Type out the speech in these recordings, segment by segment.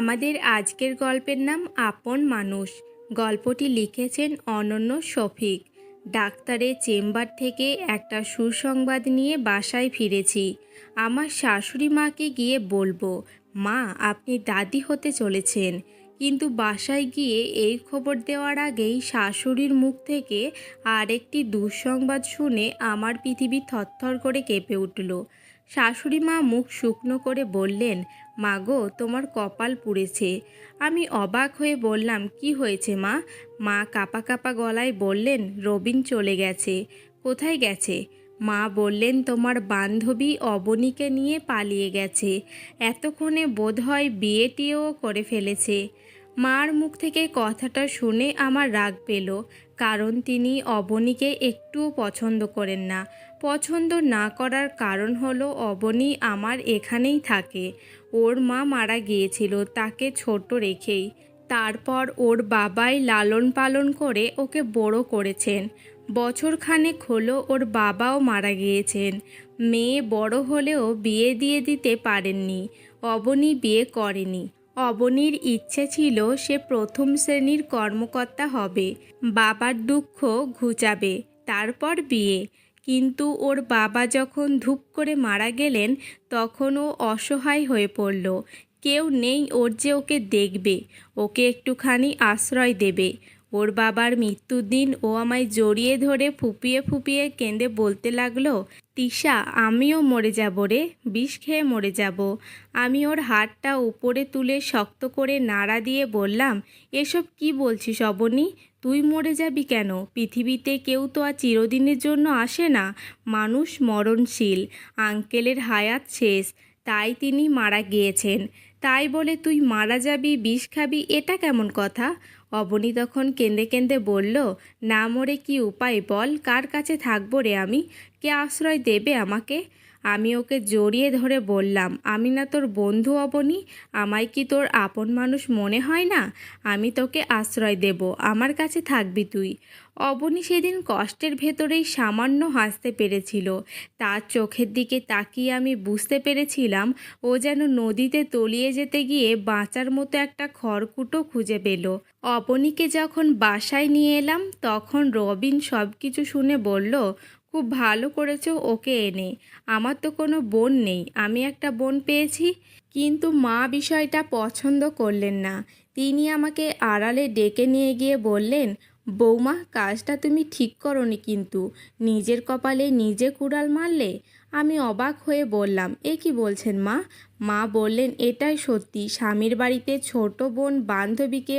আমাদের আজকের গল্পের নাম আপন মানুষ। গল্পটি লিখেছেন অনন্য শফিক। ডাক্তারের চেম্বার থেকে একটা সুসংবাদ নিয়ে বাসায় ফিরেছি। আমার শাশুড়ি মাকে গিয়ে বলব, মা, আপনি দাদি হতে চলেছেন। কিন্তু বাসায় গিয়ে এই খবর দেওয়ার আগেই শাশুড়ির মুখ থেকে আরেকটি দুঃসংবাদ শুনে আমার পৃথিবী থরথর করে কেঁপে উঠল। শাশুড়ি মা মুখ শুকনো করে বললেন মাগো তোমার কপাল পুড়েছে। আমি অবাক হয়ে বললাম, কি হয়েছে মা? মা কাপা কাপা গলায় বললেন, রবিন চলে গেছে। কোথায় গেছে? মা বললেন, তোমার বান্ধবী অবনীকে নিয়ে পালিয়ে গেছে। এতক্ষণে বোধহয় বিয়েটিও করে ফেলেছে। মার মুখ থেকে কথাটা শুনে আমার রাগ পেল। কারণ তিনি অবনীকে একটুও পছন্দ করেন না। পছন্দ না করার কারণ হলো অবনী আমার এখানেই থাকে। ওর মা মারা গিয়েছিল তাকে ছোট রেখেই। তারপর ওর বাবাই লালন পালন করে ওকে বড় করেছেন। বছরখানেক হলো ওর বাবাও মারা গিয়েছেন। মেয়ে বড় হলেও বিয়ে দিয়ে দিতে পারেননি। অবনী বিয়ে করেনি। অবনীর ইচ্ছে ছিল সে প্রথম শ্রেণির কর্মকর্তা হবে। বাবার দুঃখ ঘুচাবে, তারপর বিয়ে। কিন্তু ওর বাবা যখন ধূপ করে মারা গেলেন, তখন ও অসহায় হয়ে পড়ল। কেউ নেই ওর যে ওকে দেখবে, ওকে একটুখানি আশ্রয় দেবে। ওর বাবার মৃত্যুর দিন ও আমায় জড়িয়ে ধরে ফুপিয়ে ফুপিয়ে কেঁদে বলতে লাগল, তিশা, আমিও মরে যাব রে, বিষ খেয়ে মরে যাব। আমি ওর হাতটা উপরে তুলে শক্ত করে নাড়া দিয়ে বললাম, এসব কি বলছিস অবনী? তুই মরে যাবি কেন? পৃথিবীতে কেউ তো আর চিরদিনের জন্য আসে না। মানুষ মরণশীল, আঙ্কেলের হায়াত শেষ, তাই তিনি মারা গিয়েছেন। তাই বলে তুই মারা যাবি, বিষ খাবি, এটা কেমন কথা? অবনী তখন কেঁদে কেঁদে বলল, না মরে কি উপায় বল, কার কাছে থাকব রে আমি? কে আশ্রয় দেবে আমাকে? আমি ওকে জড়িয়ে ধরে বললাম, আমি না তোর বন্ধু অবনী, আমায় কি তোর আপন মানুষ মনে হয় না? আমি তোকে আশ্রয় দেব, আমার কাছে থাকবি তুই। অবনী সেদিন কষ্টের ভেতরেই সামান্য হাসতে পেরেছিল। তার চোখের দিকে তাকিয়ে আমি বুঝতে পেরেছিলাম, ও যেন নদীতে তলিয়ে যেতে গিয়ে বাঁচার মতো একটা খড়কুটো খুঁজে পেল। অবনীকে যখন বাসায় নিয়ে এলাম, তখন রবিন সব কিছু শুনে বলল খুব ভালো করেছ ওকে এনে। আমার তো কোনো বোন নেই, আমি একটা বোন পেয়েছি। কিন্তু মা বিষয়টা পছন্দ করলেন না। তিনি আমাকে আড়ালে ডেকে নিয়ে গিয়ে বললেন, বৌমা, কাজটা তুমি ঠিক করনি কিন্তু, নিজের কপালে নিজে কুড়াল মারলে? আমি অবাক হয়ে বললাম, এ কি বলছেন মা? মা বললেন, এটাই সত্যি, স্বামীর বাড়িতে ছোট বোন বান্ধবীকে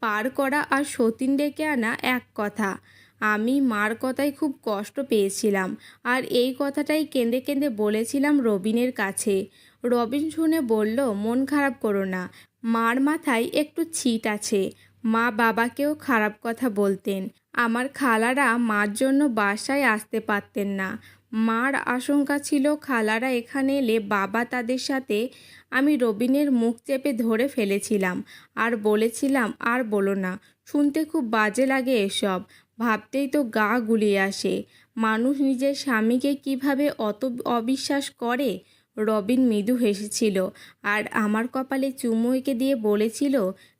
পার করা আর সতীন ডেকে আনা এক কথা। আমি মার কথায় খুব কষ্ট পেয়েছিলাম। আর এই কথাটাই কেঁদে কেঁদে বলেছিলাম রবিনের কাছে। রবিন শুনে বলল, মন খারাপ করো না। মার মাথায় একটু ছিট আছে। মা বাবাকেও খারাপ কথা বলতেন। আমার খালারা মার জন্য বাসায় আসতে পারতেন না। মার আশঙ্কা ছিল খালারা এখানে এলে বাবা তাদের সাথে আমি রবিনের মুখ চেপে ধরে ফেলেছিলাম। আর বলেছিলাম, আর বলো না, শুনতে খুব বাজে লাগে এসব। ভাবতেই তো গা গুলিয়ে আসে। মানুষ নিজের স্বামীকে কীভাবে অত অবিশ্বাস করে? রবিন মৃদু হেসেছিল। আর আমার কপালে চুমু এঁকে দিয়ে বলেছিল,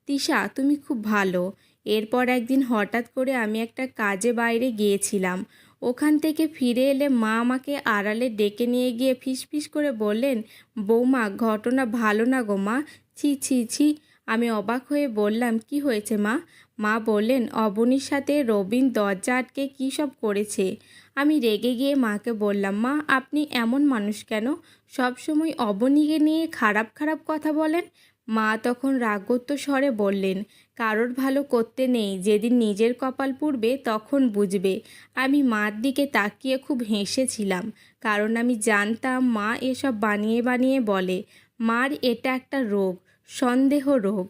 তিশা, তুমি খুব ভালো। এরপর একদিন হঠাৎ করে আমি একটা কাজে বাইরে গিয়েছিলাম। ওখান থেকে ফিরে এলে মা আমাকে আড়ালে ডেকে নিয়ে গিয়ে ফিসফিস করে বললেন, বৌমা, ঘটনা ভালো না গো মা। ছি ছি ছি। আমি অবাক হয়ে বললাম, কি হয়েছে মা? মা বললেন, অবনীর সাথে রবিন দরজা আটকে কী সব করেছে? আমি রেগে গিয়ে মাকে বললাম, মা, আপনি এমন মানুষ কেন? সবসময় অবনীকে নিয়ে খারাপ খারাপ কথা বলেন? মা তখন রাগত্ব স্বরে বললেন, কারোর ভালো করতে নেই, যেদিন নিজের কপাল পুড়বে তখন বুঝবে। আমি মার দিকে তাকিয়ে খুব হেসেছিলাম, কারণ আমি জানতাম মা এসব বানিয়ে বানিয়ে বলে, মার এটা একটা রোগ, সন্দেহ রোগ।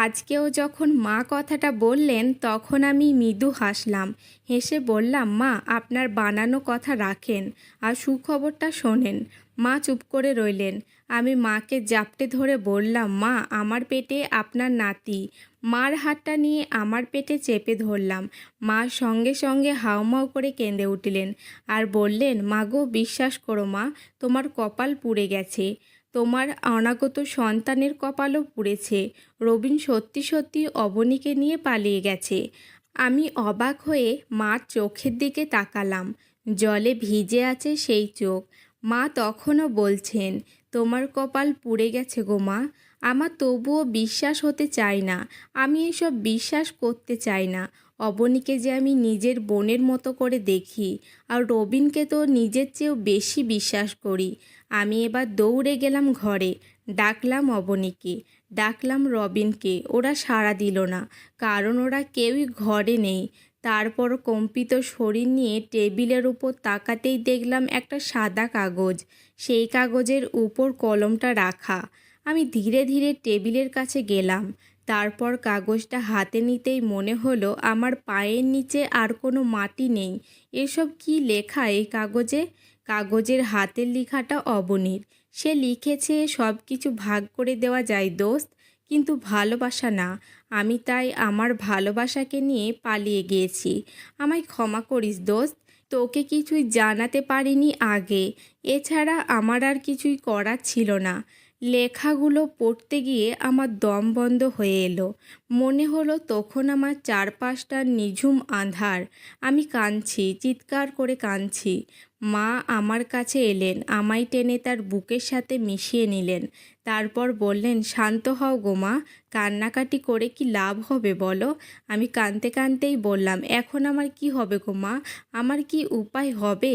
আজকেও যখন মা কথাটা বললেন, তখন আমি মৃদু হাসলাম। হেসে বললাম, মা, আপনার বানানো কথা রাখেন আর সুখবরটা শোনেন। মা চুপ করে রইলেন। আমি মাকে জাপটে ধরে বললাম, মা, আমার পেটে আপনার নাতি। মার হাতটা নিয়ে আমার পেটে চেপে ধরলাম। মা সঙ্গে সঙ্গে হাউমাউ করে কেঁদে উঠলেন আর বললেন মাগো বিশ্বাস করো মা, তোমার কপাল পুড়ে গেছে। তোমার অনাগত সন্তানের কপালও পুড়েছে। রবিন সত্যি সত্যি অবনীকে নিয়ে পালিয়ে গেছে। আমি অবাক হয়ে মার চোখের দিকে তাকালাম। জলে ভিজে আছে সেই চোখ। মা তখনও বলছেন, তোমার কপাল পুড়ে গেছে গো মা। আমার তবুও বিশ্বাস হতে চায় না। আমি এসব বিশ্বাস করতে চাই না। অবনীকে যে আমি নিজের বোনের মতো করে দেখি। আর রবিনকে তো নিজের চেয়েও বেশি বিশ্বাস করি। আমি এবার দৌড়ে গেলাম ঘরে। ডাকলাম অবনীকে। ডাকলাম রবিনকে। ওরা সাড়া দিল না, কারণ ওরা কেউই ঘরে নেই। তারপর কম্পিত শরীর নিয়ে টেবিলের উপর তাকাতেই দেখলাম একটা সাদা কাগজ। সেই কাগজের উপর কলমটা রাখা। আমি ধীরে ধীরে টেবিলের কাছে গেলাম। তারপর কাগজটা হাতে নিতেই মনে হলো আমার পায়ের নিচে আর কোনো মাটি নেই। এসব কি লেখা এই কাগজে? কাগজের হাতের লেখাটা অবনীর। সে লিখেছে সব কিছু ভাগ করে দেওয়া যায় দোস্ত, কিন্তু ভালোবাসা না। আমি তাই আমার ভালোবাসাকে নিয়ে পালিয়ে গিয়েছি। আমায় ক্ষমা করিস দোস্ত, তোকে কিছুই জানাতে পারিনি আগে। এছাড়া আমার আর কিছুই করার ছিল না। লেখাগুলো পড়তে গিয়ে আমার দম বন্ধ হয়ে এলো। মনে হলো তখন আমার চারপাশটা নিঝুম আঁধার আমি কাঁদছি, চিৎকার করে কাঁদছি। মা আমার কাছে এলেন, আমায় টেনে তার বুকের সাথে মিশিয়ে নিলেন। তারপর বললেন, শান্ত হও গোমা কান্নাকাটি করে কি লাভ হবে বলো? আমি কাঁদতে কাঁদতেই বললাম, এখন আমার কি হবে গোমা আমার কি উপায় হবে?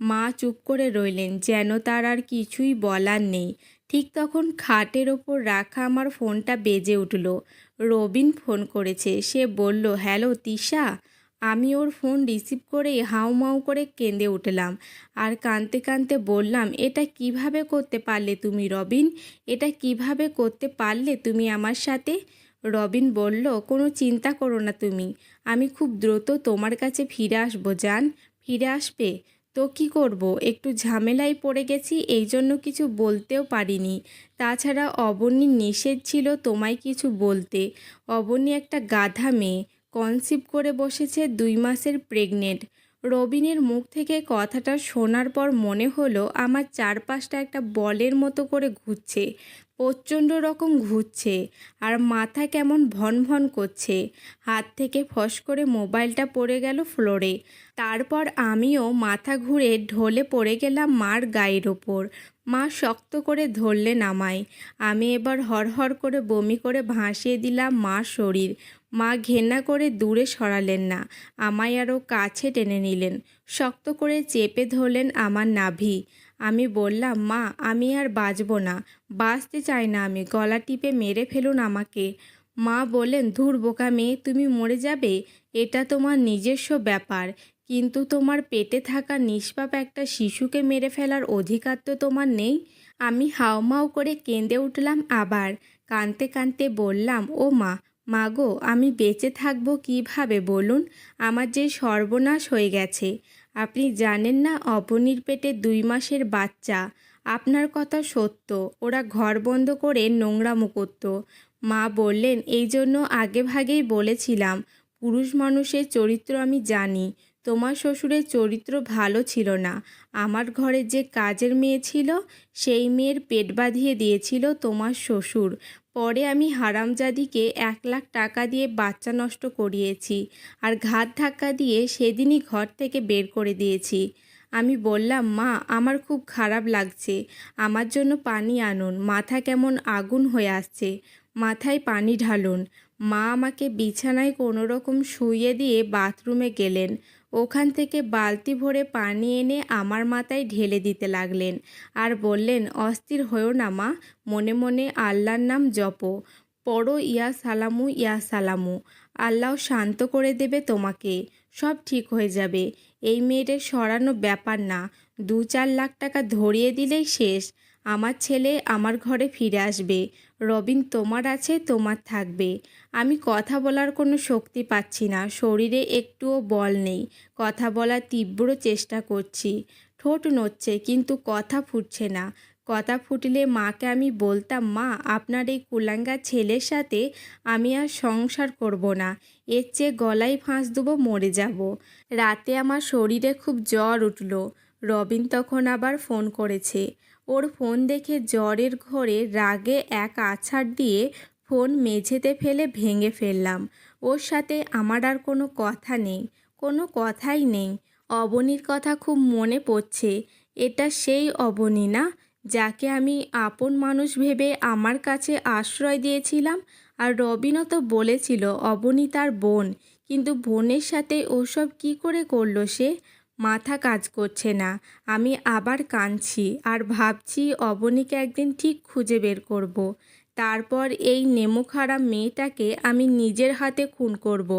মা চুপ করে রইলেন, যেন তার আর কিছুই বলার নেই। ঠিক তখন খাটের ওপর রাখা আমার ফোনটা বেজে উঠল। রবিন ফোন করেছে, সে বলল, হ্যালো তিশা? আমি ওর ফোন রিসিভ করে হাউমাউ করে কেঁদে উঠলাম। আর কাঁদতে কাঁদতে বললাম, এটা কীভাবে করতে পারলে তুমি রবিন? এটা কীভাবে করতে পারলে তুমি আমার সাথে? রবিন বলল, কোনো চিন্তা করো না তুমি, আমি খুব দ্রুত তোমার কাছে ফিরে আসব, জান। ফিরে আসবে? তো কি করব? একটু ঝামেলায় পড়ে গেছি, এই জন্য কিছু বলতেও পারিনি। তাছাড়া অবনীর নিষেধ ছিল তোমায় কিছু বলতে। অবনী একটা গাধা মেয়ে। কনসিভ করে বসেছে দুই মাসের প্রেগনেন্ট। রবিনের মুখ থেকে কথাটা শোনার পর মনে হলো, আমার চারপাশটা একটা বলের মতো করে ঘুরছে। প্রচণ্ড রকম ঘুরছে আর মাথা কেমন ভন ভন করছে। হাত থেকে ফস করে মোবাইলটা পড়ে গেল ফ্লোরে। তারপর আমিও মাথা ঘুরে ঢলে পড়ে গেলাম মার গায়ের ওপর। মা শক্ত করে ধরলেন আমায়। আমি এবার হরহর করে বমি করে ভাসিয়ে দিলাম মার শরীর। মা ঘেন্না করে দূরে সরালেন না। আমায় আরও কাছে টেনে নিলেন। শক্ত করে চেপে ধরলেন আমার নাভি। আমি বললাম, মা, আমি আর বাঁচব না। বাঁচতে চাই না আমি। গলা টিপে মেরে ফেলুন আমাকে। মা বললেন, ধুর বোকা মেয়ে, তুমি মরে যাবে। এটা তোমার নিজস্ব ব্যাপার। কিন্তু তোমার পেটে থাকা নিষ্পাপ একটা শিশুকে মেরে ফেলার অধিকার তো তোমার নেই। আমি হাউমাউ করে কেঁদে উঠলাম আবার। কানতে কানতে বললাম, ও মা মাগো আমি বেঁচে থাকব কীভাবে বলুন? আমার যে সর্বনাশ হয়ে গেছে। আপনি জানেন না অপনির পেটে দুই মাসের বাচ্চা? আপনার কথা সত্য। ওরা ঘর বন্ধ করে নোংরামো করত। মা বললেন এই জন্য আগে ভাগেই বলেছিলাম, পুরুষ মানুষের চরিত্র আমি জানি। তোমার শ্বশুরের চরিত্র ভালো ছিল না। আমার ঘরে যে কাজের মেয়ে ছিল, সেই মেয়ের পেট বাঁধিয়ে দিয়েছিল তোমার শ্বশুর। পরে আমি হারামজাদিকে এক লাখ টাকা দিয়ে বাচ্চা নষ্ট করিয়েছি আর ঘাত ধাক্কা দিয়ে সেদিনই ঘর থেকে বের করে দিয়েছি। আমি বললাম, মা, আমার খুব খারাপ লাগছে। আমার জন্য পানি আনুন। মাথা কেমন আগুন হয়ে আসছে। মাথায় পানি ঢালুন। মা আমাকে বিছানায় কোনো রকম শুইয়ে দিয়ে বাথরুমে গেলেন। ওখান থেকে বালতি ভরে পানি এনে আমার মাথায় ঢেলে দিতে লাগলেন আর বললেন, অস্থির হয়েও না মা, মনে মনে আল্লাহর নাম জপো। পড়ো, ইয়া সালামু ইয়া সালামু। আল্লাহ শান্ত করে দেবে তোমাকে। সব ঠিক হয়ে যাবে। এই মেয়েদের সরানো ব্যাপার না। দু চার লাখ টাকা ধরিয়ে দিলেই শেষ। আমার ছেলে আমার ঘরে ফিরে আসবে। রবিন, তোমার আছে, তোমার থাকবে। আমি কথা বলার কোনো শক্তি পাচ্ছি না। শরীরে একটুও বল নেই। কথা বলার তীব্র চেষ্টা করছি। ঠোঁট নড়ছে, কিন্তু কথা ফুটছে না। কথা ফুটলে মাকে আমি বলতাম, মা, আপনার এই কুলাঙ্গা ছেলের সাথে আমি আর সংসার করব না। এর চেয়ে গলায় ফাঁস দেবো, মরে যাব। রাতে আমার শরীরে খুব জ্বর উঠল। রবিন তখন আবার ফোন করেছে ওর ফোন দেখে জ্বরের ঘোরে রাগে এক আছাড় দিয়ে ফোন মেঝেতে ফেলে ভেঙে ফেললাম। ওর সাথে আমার আর কোনো কথা নেই, কোনো কথাই নেই। অবনীর কথা খুব মনে পড়ছে। এটা সেই অবনী না, যাকে আমি আপন মানুষ ভেবে আমার কাছে আশ্রয় দিয়েছিলাম? আর রবিনও তো বলেছিল অবনী তার বোন, কিন্তু বোনের সাথে ওসব কি করে করল সে? মাথা কাজ করছে না আমি আবার কাঁদছি আর ভাবছি অবনীকে একদিন ঠিক খুঁজে বের করব। তারপর এই নেমুখারাম মেয়েটাকে আমি নিজের হাতে খুন করব।